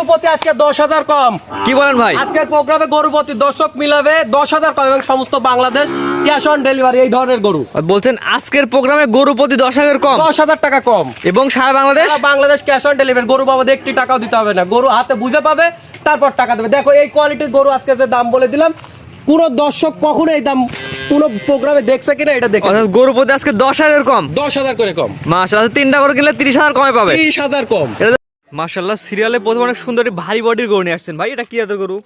গরু প্রতি আজকে দশ হাজার কম। কি বলেন ভাই? আজকের প্রোগ্রামে গরু প্রতি দর্শক মিলাবে দশ হাজার কম এবং সমস্ত বাংলাদেশ ক্যাশ অন ডেলিভারি এই ধরনের গরু। বলছেন আজকের প্রোগ্রামে গরু প্রতি দশ হাজার কম। দশ হাজার টাকা কম। এবং সারা Bangladesh? Bangladesh cash on delivery. গরু বাবদ একটি টাকাও দিতে হবে না। গরু হাতে বুঝে পাবে তারপর টাকা দেবে। দেখো এই কোয়ালিটির গরু আজকে যে দাম বলে দিলাম পুরো দর্শক কখনো এই দাম কোনো প্রোগ্রামে দেখছে কিনা এটা দেখে অর্থাৎ গরু প্রতি আজকে দশ হাজার কম। দশ হাজার করে কম। মাসাল্লাহ তিনটা করে কিনলে তিরিশ হাজার কমে পাবে। তিরিশ হাজার কম। মাসাল্লাহ সিরিয়ালে প্রথম অনেক সুন্দর ভারী বডির গরু নিয়ে আসছেন। ভাই এটা কি জাতের গরু?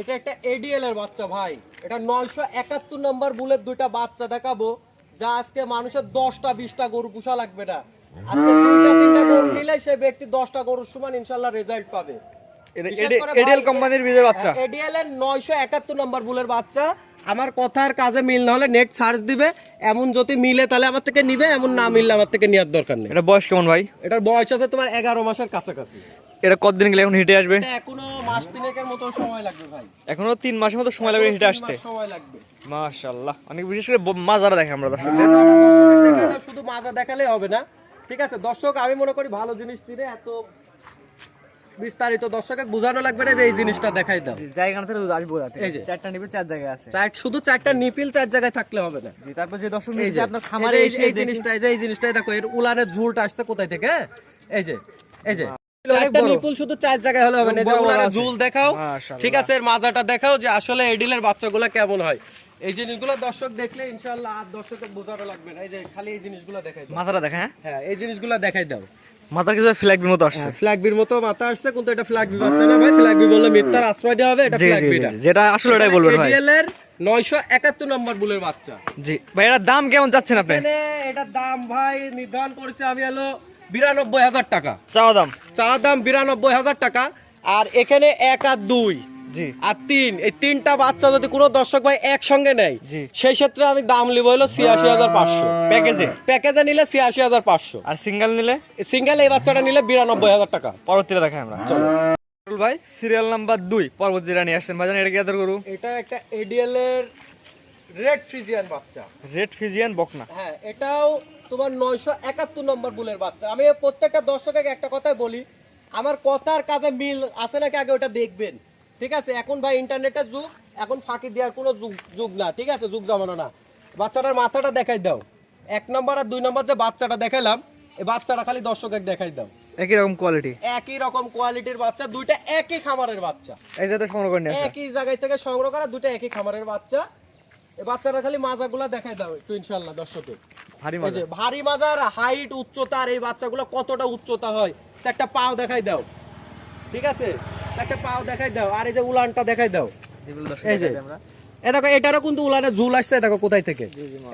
এটা একটা এডিএল এর বাচ্চা ভাই। এটা নয়শো একাত্তর নম্বর বুলের দুইটা বাচ্চা দেখাবো যা আজকে মানুষের দশটা বিশটা গরু পোষা লাগবে না। আজকে দুইটা তিনটা গরু নিলে সে ব্যক্তি দশটা গরুর সমান ইনশাল্লাহ রেজাল্ট পাবে। এডিএল কোম্পানির বীজের বাচ্চা? এডিএল এর নয়শো একাত্তর নম্বর বুলের বাচ্চা। আমার কথার কাজে মিল না হলে নেট সার্চ দিবে এমন যদি মিলে তাহলে আমার থেকে নিবে এমন না মিললে আমার থেকে নেওয়ার দরকার নেই। এটা বয়স কেমন ভাই? এটার বয়স আছে তোমার এগারো মাসের কাছাকাছি। এটা কতদিন গেলে এখন হিটে আসবে? এখনও মাস তিনেকের মতো সময় লাগবে ভাই। এখনও তিন মাসের মতো সময় লাগবে হিটে আসতে। সময় লাগবে। মাশাল্লাহ অনেক বিশেষ করে মাজারা দেখে আমরা দর্শকদের। শুধু মাজা দেখালে হবে না। ঠিক আছে দর্শক আমি মনে করি ভালো জিনিস দিলে এত বিস্তারিত দর্শকে বোঝানো লাগবে না যে এই জিনিসটা দেখাই দাও। জায়গা থেকে আসব এই যে। চারটা নিবে চার জায়গায় আছে। চার শুধু চারটা নিপিল চার জায়গায় থাকলে হবে না। জি তারপর যে দর্শক এই যে আপনার খামারে এই এই জিনিসটা এই যে এই জিনিসটাই দেখো এর উলানের ঝুলটা আসছে কোথায় থেকে হ্যাঁ? এই যে এই যে। চারটা নিপুল শুধু চার জায়গায় হলে হবে না এই যে বড় বড় উলানের ঝুল দেখাও। ঠিক আছে এর মাজাটা দেখাও যে আসলে এডিলের বাচ্চাগুলো কেমন হয়। এই জিনিসগুলো দর্শক দেখলে ইনশাআল্লাহ আর দর্শকের বোঝানো লাগবে না। এই যে খালি এই জিনিসগুলো দেখাই দাও। মাথাটা দেখা হ্যাঁ? হ্যাঁ এই জিনিসগুলো দেখাই দাও। মাথার কিছু ফ্ল্যাগের মতো আসছে। ফ্ল্যাগবির মতো মাথা আসছে কিন্তু এটা ফ্ল্যাগবি বাচ্চা না ভাই। ফ্ল্যাগবি বললে মিথ্যার আশ্রয় দেওয়া হবে এটা জি জি ফ্ল্যাগবি জি, না জি, যেটা আসলে এটাই বলবেন ভাই। এডিএল এর 971 নম্বর বুলের বাচ্চা। জি ভাই এটার দাম কেমন যাচ্ছেন আপনি? এটার দাম ভাই নির্ধারণ করেছে আমি হলো বিরানব্বই হাজার টাকা। চা দাম? চা দাম বিরানব্বই হাজার টাকা আর এখানে এক আর দুই। আর তিন এই তিনটা বাচ্চা যদি কোনো দর্শক ভাই একসঙ্গে নেয় সেই ক্ষেত্রে আমি দাম নিব হলো ছিয়াশি হাজার পাঁচশো। প্যাকেজে? প্যাকেজে নিলে ছিয়াশি হাজার পাঁচশো। আর সিঙ্গেল নিলে? সিঙ্গেল এই বাচ্চাটা নিলে বিরানব্বই হাজার টাকা। পরবর্তীতে দেখাই আমরা। ভাই সিরিয়াল নাম্বার দুই পর্বত যেটা নিয়ে আসছেন ভাইজান এটা কি আদর এটা একটা এডিএল এর রেড ফ্রিজিয়ান বাচ্চা। রেড ফিজিয়ান বকনা। হ্যাঁ এটাও তোমার নয়শো একাত্তর নম্বর বুলের বাচ্চা। আমি প্রত্যেকটা দর্শককে একটা কথাই বলি আমার কথার কাজে মিল আছে নাকি আগে ওটা দেখবেন। ঠিক আছে? এখন ভাই ইন্টারনেটের যুগ এখন ফাঁকি দেওয়ার কোনো যুগ যুগ না ঠিক আছে? যুগ জমানো না। বাচ্চাটার মাথাটা দেখাই দাও। এক নম্বর আর দুই নম্বর যে বাচ্চাটা দেখাইলাম এই বাচ্চাটা খালি দর্শকের দেখাই দাও। একই রকম কোয়ালিটি একই রকম কোয়ালিটির বাচ্চা দুইটা একই খামারের বাচ্চা। এই যাতে সংগ্রহ করে একই জায়গায় থেকে সংগ্রহ করা দুটো একই খামারের বাচ্চা। এই বাচ্চাটা খালি মাজাগুলা দেখাই দাও একটু ইনশাল্লাহ দর্শকের ভারী মজা। ভারী মাজার হাইট উচ্চতার এই বাচ্চাগুলো কতটা উচ্চতা হয় চারটা পাও দেখাই দাও। ঠিক আছে? পাও দেখাই দাও আর এই যে উলানটা দেখাই দাও। এই যে। দেখো এটারও কিন্তু উলানে ঝুল আসছে দেখো কোথায় থেকে।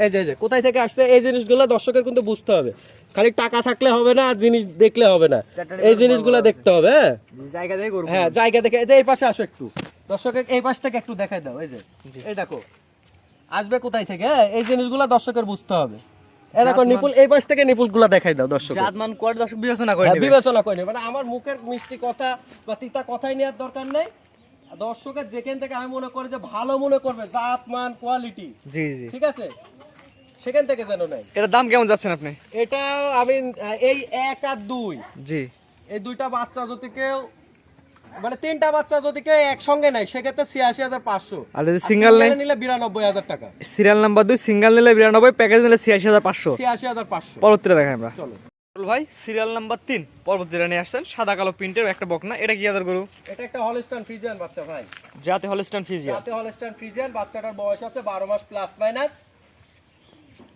এই যে কোথায় থেকে আসছে এই জিনিসগুলো দর্শকের কিন্তু বুঝতে হবে। খালি টাকা থাকলে হবে না জিনিস দেখলে হবে না। এই জিনিসগুলো দেখতে হবে হ্যাঁ? জায়গা দিয়ে হ্যাঁ জায়গা দেখে এই পাশে আসো একটু। দর্শকের এই পাশ থেকে একটু দেখাই দাও এই যে। এই দেখো আসবে কোথায় থেকে হ্যাঁ? এই জিনিসগুলো দর্শকের বুঝতে হবে। নিপুল এই পাশ থেকে নিপুলগুলো দেখাই দাও দর্শক জাতমান কোয়ালিটি দর্শক বিবেচনা করে নেবে? বিবেচনা করে নেবে। মানে আমার মুখের মিষ্টি কথা বা তিতা কথাই নেওয়ার দরকার নেই। দর্শকের যেখান থেকে আমি মনে করি যে ভালো মনে করবে জাত মান কোয়ালিটি জি জি। ঠিক আছে? সেখান থেকে যেন নেই এটার দাম কেমন যাচ্ছেন আপনি? এটা আমি এই এক আর দুই। জি। এই দুইটা বাচ্চা যদি কেউ মানে তিনটা বাচ্চা যদি কেউ একসঙ্গে নেয় সেক্ষেত্রে ছিয়াশি হাজার পাঁচশো। আর যদি সিঙ্গেল নিলে বিরানব্বই হাজার টাকা। সিরিয়াল নাম্বার দুই সিঙ্গেল নিলে বিরানব্বই প্যাকেজ নিলে ছিয়াশি হাজার পাঁচশো। ছিয়াশি হাজার পাঁচশো। পরবর্তীতে দেখাই আমরা। চলো। ভাই সিরিয়াল নাম্বার তিন পর্বত যেটা নিয়ে আসছেন সাদা কালো প্রিন্টের একটা বকনা। এটা কি আদর গরু? এটা একটা হলস্টান ফ্রিজিয়ান বাচ্চা ভাই। যাতে হলস্টান ফিজিয়ান যাতে হলস্টান ফ্রিজিয়ান বাচ্চাটার বয়স আছে বারো মাস প্লাস মাইনাস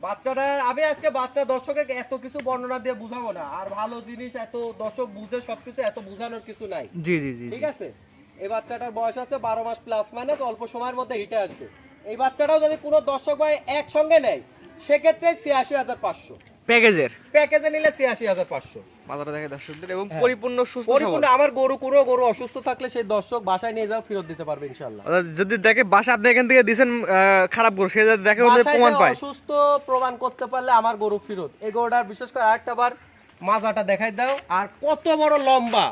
বাচ্চাটার আমি আজকে বাচ্চা দর্শকে এত কিছু বর্ণনা দিয়ে বুঝাবো না। আর ভালো জিনিস এত দর্শক বুঝে সবকিছু এত বুঝানোর কিছু নাই। জি জি জি ঠিক আছে? এই বাচ্চাটার বয়স আছে বারো মাস প্লাস মাইনাস অল্প সময়ের মধ্যে হিটে আসবে। এই বাচ্চাটাও যদি কোনো দর্শক ভাই একসঙ্গে নেয় সেক্ষেত্রে ছিয়াশি হাজার পাঁচশো। প্যাকেজের প্যাকেজে নিলে ছিয়াশি হাজার পাঁচশো। মাথাটা দেখে দর্শকদের এবং হ্যাঁ। পরিপূর্ণ সুস্থ পরিপূর্ণ আমার গরু কোনো গরু অসুস্থ থাকলে সেই দর্শক বাসায় নিয়ে যাও ফেরত দিতে পারবে ইনশাল্লাহ অর্থাৎ যদি দেখে বাসা আপনি এখান থেকে দিছেন খারাপ গরু সে যদি দেখে ওদের প্রমাণ পায়। অসুস্থ প্রমাণ করতে পারলে আমার গরু ফেরত। এই গরুটার বিশেষ করে আরেকটা বার মাজাটা দেখাই দাও। আর কত বড় লম্বা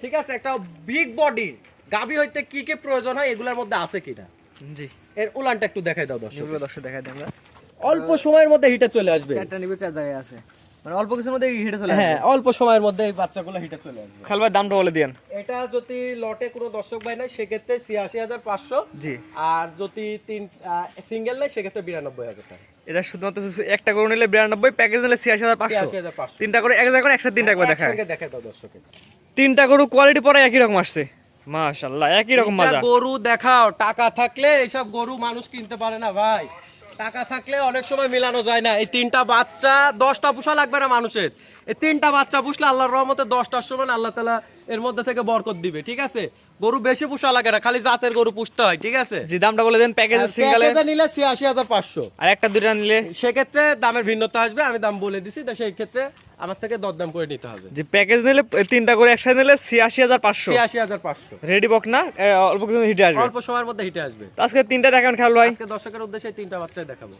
ঠিক আছে? একটা বিগ বডি গাবি হইতে কি কি প্রয়োজন হয় এগুলোর মধ্যে আছে কিনা? জি। এর উলানটা একটু দেখাই দাও দর্শক দর্শক দেখাই অল্প সময়ের মধ্যে হিটে চলে আসবে। চারটা নিবে চার জায়গায় আছে। মানে অল্প কিছুর মধ্যে হেঁটে চলে হ্যাঁ অল্প সময়ের মধ্যে এই বাচ্চাগুলো হিটে চলে আসবে। খাল ভাই দামটা বলে দিয়েন। এটা যদি লটে কোনো দর্শক ভাই নাই সেক্ষেত্রে ছিয়াশি হাজার পাঁচশো। জি। আর যদি তিন সিঙ্গেল নাই সেক্ষেত্রে বিরানব্বই হাজার টাকা। এটা শুধুমাত্র একটা করে নিলে বিরানব্বই প্যাকেজ নিলে ছিয়াশি হাজার পাঁচশো। তিনটা করে এক জায়গায় করে একসাথে তিনটা করে দেখায়। একসঙ্গে দাও দর্শকের। তিনটা গরু কোয়ালিটি পরে একই রকম আসছে। মাশাল্লাহ একই রকম মজা। গরু দেখাও টাকা থাকলে এইসব গরু মানুষ কিনতে পারে না ভাই। টাকা থাকলে অনেক সময় মিলানো যায় না। এই তিনটা বাচ্চা, দশটা পোষা লাগবে না মানুষের। এই তিনটা বাচ্চা পুষলে আল্লাহর রহমতে দশটার সময় আল্লাহ তালা এর মধ্যে থেকে বরকত দিবে, ঠিক আছে? গরু বেশি পোষা লাগে না খালি জাতের গরু পুষতে হয় ঠিক আছে? জি দামটা বলে দেন প্যাকেজ সিঙ্গেলে প্যাকেজে নিলে ছিয়াশি হাজার পাঁচশো। আর একটা দুইটা নিলে? সেক্ষেত্রে দামের ভিন্নতা আসবে আমি দাম বলে দিছি তো সেই ক্ষেত্রে আমার থেকে দরদাম করে নিতে হবে। যে প্যাকেজ নিলে তিনটা করে একসাথে নিলে ছিয়াশি হাজার পাঁচশো। ছিয়াশি হাজার পাঁচশো। রেডি বক না? অল্প কিছু হিটে আসবে। অল্প সময়ের মধ্যে হিটে আসবে। তো আজকে তিনটা দেখান খেয়াল ভাই। আজকে দর্শকের উদ্দেশ্যে তিনটা বাচ্চাই দেখাবো।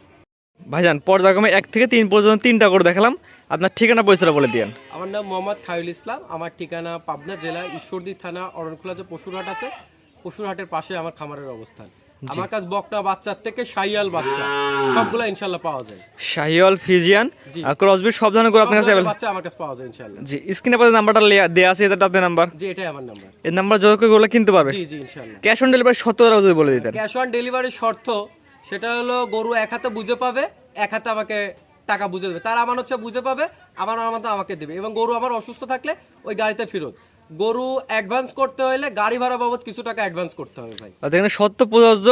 ভাইজান পর্যায়ক্রমে এক থেকে তিন পর্যন্ত তিনটা করে দেখালাম। আপনার ঠিকানা পয়সাটা বলে দিয়েন। আমার নাম মোহাম্মদ খায়ুল ইসলাম আমার ঠিকানা পাবনা জেলা ঈশ্বরদী থানা অরণখোলা যে পশুরহাট আছে পশুরহাটের পাশে আমার খামারের অবস্থান। আমার কাছে বকনা বাচ্চার থেকে সাইয়াল বাচ্চা সবগুলো ইনশাল্লাহ পাওয়া যায়। শাহিওয়াল ফিজিয়ান ক্রসবিট সব ধরনের করে আপনার কাছে বাচ্চা আমার কাছে পাওয়া যায় ইনশাল্লাহ জি স্ক্রিনে পাশে নাম্বারটা দেয়া আছে এটা আপনার নাম্বার জি এটাই আমার নাম্বার এই নাম্বার যোগাযোগ করে ওগুলো কিনতে পারবে? জি জি ইনশাল্লাহ ক্যাশ অন ডেলিভারি টাকা যদি বলে দিতেন। ক্যাশ অন ডেলিভারির শর্ত সেটা হলো গরু এক হাতে বুঝে পাবে এক হাতে আমাকে টাকা বুঝে দেবে। তার আমার হচ্ছে বুঝে পাবে আমার আমার আমাকে দেবে। এবং গরু আমার অসুস্থ থাকলে ওই গাড়িতে ফেরত। গরু অ্যাডভান্স করতে হলে গাড়ি ভাড়া বাবদ কিছু টাকা অ্যাডভান্স করতে হবে ভাই। এখানে সত্য প্রযোজ্য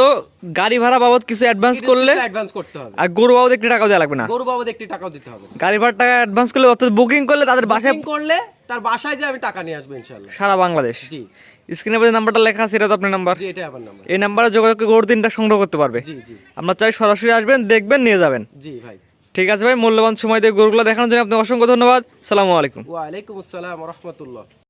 গাড়ি ভাড়া বাবদ কিছু অ্যাডভান্স করলে অ্যাডভান্স করতে হবে। আর গরু বাবদ একটি টাকা দেওয়া লাগবে না। গরু বাবদ একটি টাকাও দিতে হবে। গাড়ি ভাড়া টাকা অ্যাডভান্স করলে অর্থাৎ বুকিং করলে তাদের বাসায় করলে তার বাসায় যে আমি টাকা নিয়ে আসব ইনশাল্লাহ সারা বাংলাদেশ। জি। স্ক্রিনে পাশে নাম্বারটা লেখা আছে এটা তো আপনার নাম্বার জি এটাই আমার নাম্বার এই নাম্বারে যোগাযোগ করে গরু তিনটা সংগ্রহ করতে পারবে। জি জি। আমরা চাই সরাসরি আসবেন দেখবেন নিয়ে যাবেন। জি ভাই। ঠিক আছে ভাই, মূল্যবান সময় দিয়ে গরুগুলো দেখানোর জন্য আপনাকে অসংখ্য ধন্যবাদ। সালামু আলাইকুম। ওয়ালাইকুম আসসালাম রহমতুল্লাহ।